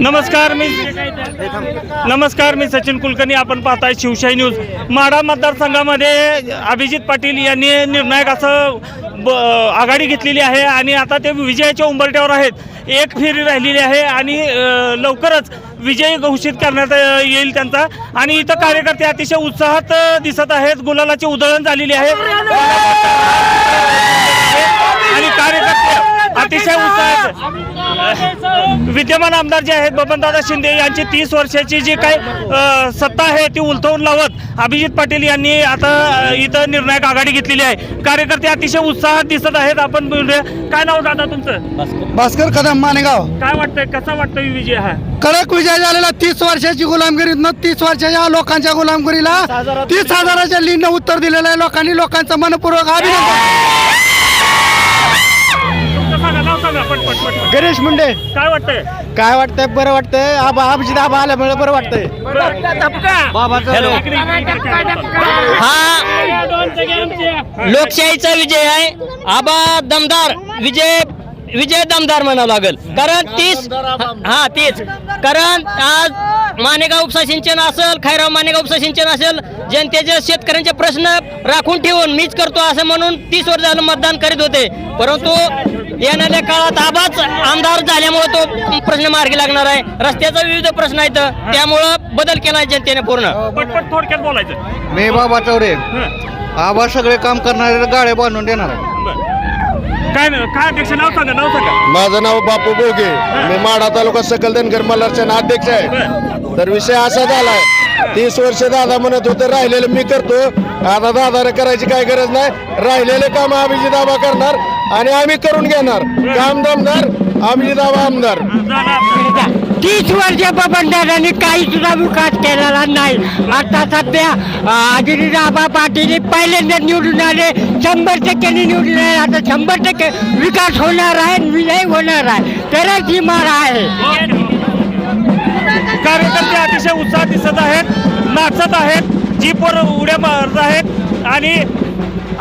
नमस्कार मी नमस्कार मी सचिन कुलकर्णी. आपण पाहताय शिवशाही न्यूज. माढा मतदारसंघामध्ये अभिजित पाटील यांनी निर्णायक असं ब आघाडी घेतलेली आहे आणि आता ते विजयाच्या उंबरट्यावर आहेत. एक फेरी राहिलेली आहे आणि लवकरच विजय घोषित करण्यात येईल त्यांचा. आणि इथं कार्यकर्ते अतिशय उत्साहात दिसत आहेत. गुलालाची उधळण झालेली आहे आणि कार्यकर्ते अतिशय उत्साहात विद्यमान आमदार जे आहेत बबनदादा शिंदे यांची तीस वर्षाची जी काही सत्ता आहे ती उलथवून लावत अभिजित पाटील यांनी आता इथं निर्णायक आघाडी घेतलेली आहे. कार्यकर्ते अतिशय उत्साहात दिसत आहेत. आपण बोलूया. काय नाव दादा तुमचं? भास्कर. कदम मानेगाव. काय वाटतंय? कसा वाटतोय विजय हा? कडक विजय झालेला तीस वर्षाची गुलामगिरीतनं तीस वर्षाच्या लोकांच्या गुलामगिरीला तीस हजाराच्या लीनं उत्तर दिलेलं आहे. लोकांनी लोकांचं मनपूर्वक अभिनंदन. गणेश मुंडे. काय वाटतंय? काय वाटतंय? बरं वाटतंय. आबा अभिजित आबा आल्यामुळे बरं वाटतंय. हा. लोकशाहीचा विजय आहे. आबा दमदार. विजय विजय दमदार म्हणावं लागेल. कारण तीस हा तीच. कारण आज मानेगाव उपसा सिंचन असेल खैराव मानेगाव उपसा सिंचन असेल जनतेचे शेतकऱ्यांचे प्रश्न राखून ठेवून मीच करतो असं म्हणून तीस वर्ष झालं मतदान करीत होते. परंतु येणाऱ्या काळात आबाच आमदार झाल्यामुळे तो प्रश्न मार्गी लागणार आहे. रस्त्याचा विविध प्रश्न आहेत. त्यामुळं बदल केला आहे जनतेने पूर्ण. पटपट थोडक्यात बोलायचं. मी बाबा चौरे. आबा सगळे काम करणारे गाड्या बांधून देणार आहे बरं. काय काय अध्यक्ष नाव सांगा नाव सांगा. माझं नाव बापू बोगे. मी माढा तालुका सकल धनगर मल्हारचा अध्यक्ष आहे. तर विषय असा झालाय तीस वर्ष दादा म्हणत होते राहिलेलं मी करतो. आता दादाने करायची काय गरज नाही. राहिलेले काम अभिजित आबा करणार. आणि आम्ही करून घेणार. काम दमदार अभिजित आबा आमदार. तीस वर्ष बबनदादांनी काही सुद्धा विकास केलेला नाही. आता सध्या आदिराबा पाटील पहिल्यांदा निवडून आले. शंभर टक्क्यांनी निवडून आले आता शंभर टक्के विकास होणार आहे विजय होणार आहे. तरच ही मारा आहे. कार्यकर्ते अतिशय उत्साहात दिसत आहेत नाचत आहेत जीपवर उड्या मारत आहेत आणि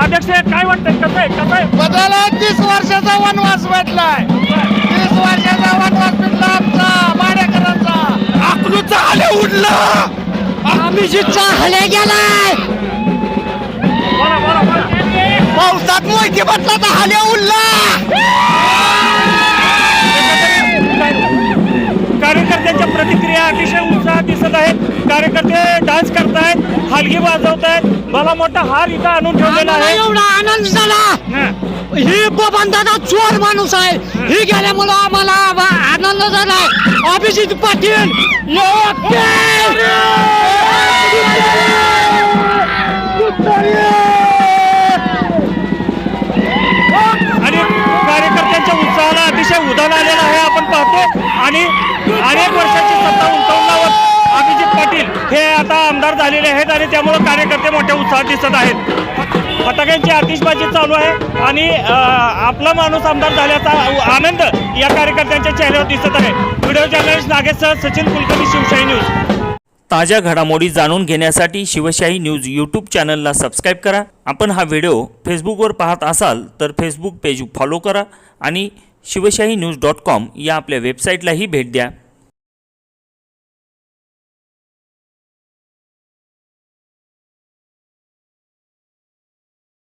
अध्यक्ष काय वाटतंय? कसं आहे? कसं आहे? बदला तीस वर्षाचा वनवास भेटलाय. तीस वर्षाचा वनवास भेटला आमचा माडेकरांचा अकलूचा आले उडला. अभिजितचा हले गेलाय. बोला बोला बोला. पावसात मोहिती बसला तर हाल्या उरला कार्यकर्त्यांच्या प्रतिक्रिया अतिशय उत्साहात दिसत आहेत. कार्यकर्ते डान्स करतायत हलगी वाजवत आहेत मला मोठा हार इथं आणून ठेवलेला आम्हाला आहे. एवढा आनंद झाला. हं. ही बबनदादा चोर माणूस आहे. ही गेल्यामुळं आम्हाला आनंद झालाय अभिजित पाटील आणि कार्यकर्त्यांच्या उत्साहाला अतिशय उधाण आलेलं आहे. आपण पाहतो आणि अनेक वर्षाची सत्ता लावत अभिजित पाटील हे आता आमदार झालेले आहेत आणि त्यामुळे कार्यकर्ते मोठ्या उत्साहात दिसत आहेत. फटाक्यांची आतिषबाजी चालू आहे आणि आपला माणूस आमदार झाल्याचा आनंद या कार्यकर्त्यांच्या चेहऱ्यावर दिसत आहे. Video journalist Nagesh Sachin Kulkarni Shivshahi news. ताज्या घडामोडी जाणून घेण्यासाठी शिवशाही न्यूज यूट्यूब चॅनलला सबस्क्राईब करा. आपण हा व्हिडिओ फेसबुकवर पाहत असाल तर फेसबुक पेज फॉलो करा आणि शिवशाही न्यूज डॉट कॉम या आपल्या वेबसाईटलाही भेट द्या.